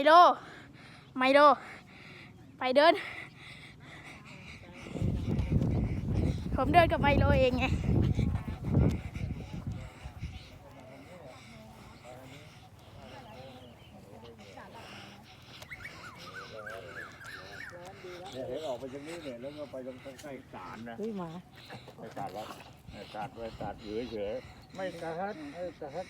ไมโล ไมโล ไปเดิน ผมเดินกับไมโลเองไง เนี่ยเห็นออกไปตรงนี้เนี่ยแล้วก็ไปตรงใกล้ๆศาลนะอุ้ยหมา ไปศาลแล้วไม่ ตัดไม่ตัดอยู่เฉยๆไม่ตัดไม่ตัด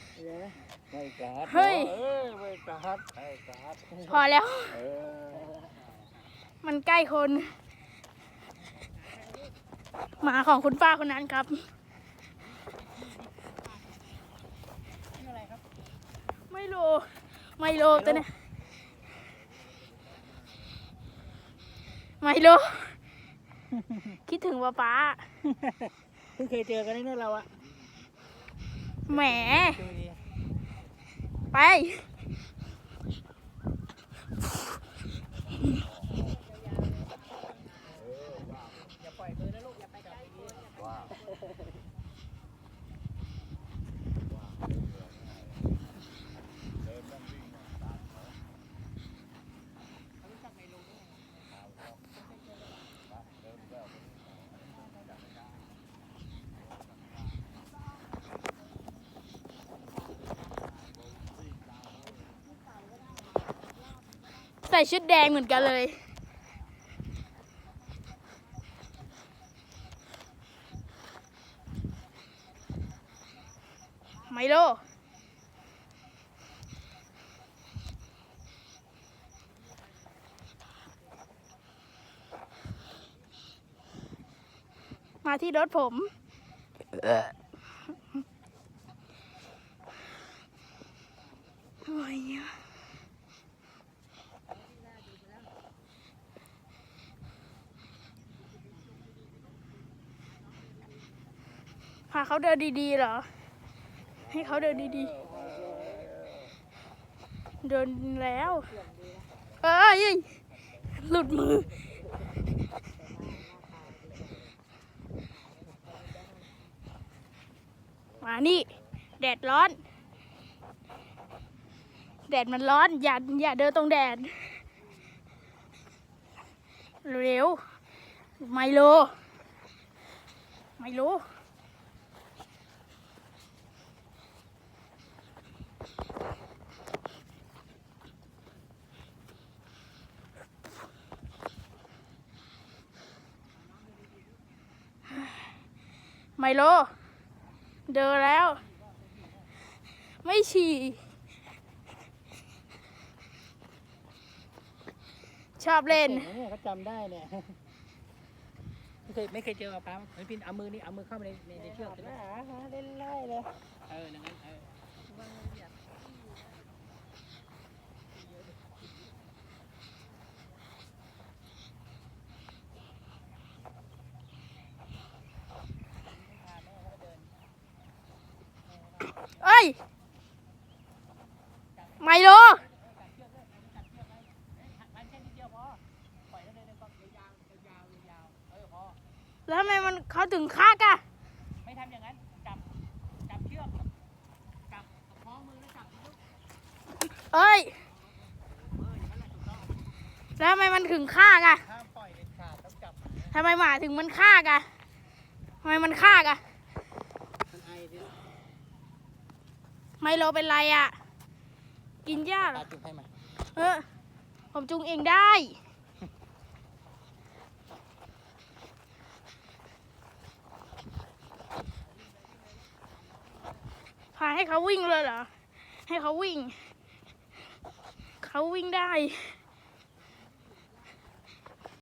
ไม่ตัดเฮ้ย เอ้ยไม่ตัดไม่ตัดพอแล้ว เออมันใกล้คน หมาของคุณป้าคนนั้นครับ ไมโลไมโลตัวเนี้ยไมโลคิดถึงป้าป้าเพิ่งเคยเจอกันนี่เนอะเราอะแหมดูดิไป อย่าปล่อยมือนะลูกอย่าไปกับดี ว่า ใส่ชุดแดงเหมือนกันเลย ไมโลมาที่รถผม โอ้ย พาเขาเดินดีๆเหรอ ให้เขาเดินดีๆ เดินแล้ว เอ้ยหลุดมือ มานี่ แดดร้อน แดดมันร้อน อย่าอย่าเดินตรงแดด เร็ว ไมโล ไมโล ไมโล เดินแล้ว ไม่ฉี่ ชอบๆเล่นก่งะเนี่ยเขาจำได้เนี่ยไม่เคยไม่เคยเจอป้าเฮ้ยพินเอามือนี่เอามือเข้าไปในในในเชือกสิลูกเล่นไล่เลย เอออย่างนั้นเออ ไมโลแล้วๆยาวๆยาวๆเออพอแล้วทำไมมันเขาถึงคากอะไม่ทำอย่างนั้น จับ จับเชือก จับคล้องมือแล้วจับเอ้ย แล้วทำไมมันถึงคากอะห้ามปล่อยเด็ดขาดต้องจับ ทำไมหมาถึงมันคากอะทำไมมันคากอะ มันไอดิ ไมโลเป็นไรอะกินหญ้าเหรตาอจุกให้มาเออผมจุงเองได้ พาให้เขาวิ่งเลยเหรอ ให้เขาวิ่ง เขาวิ่งได้เ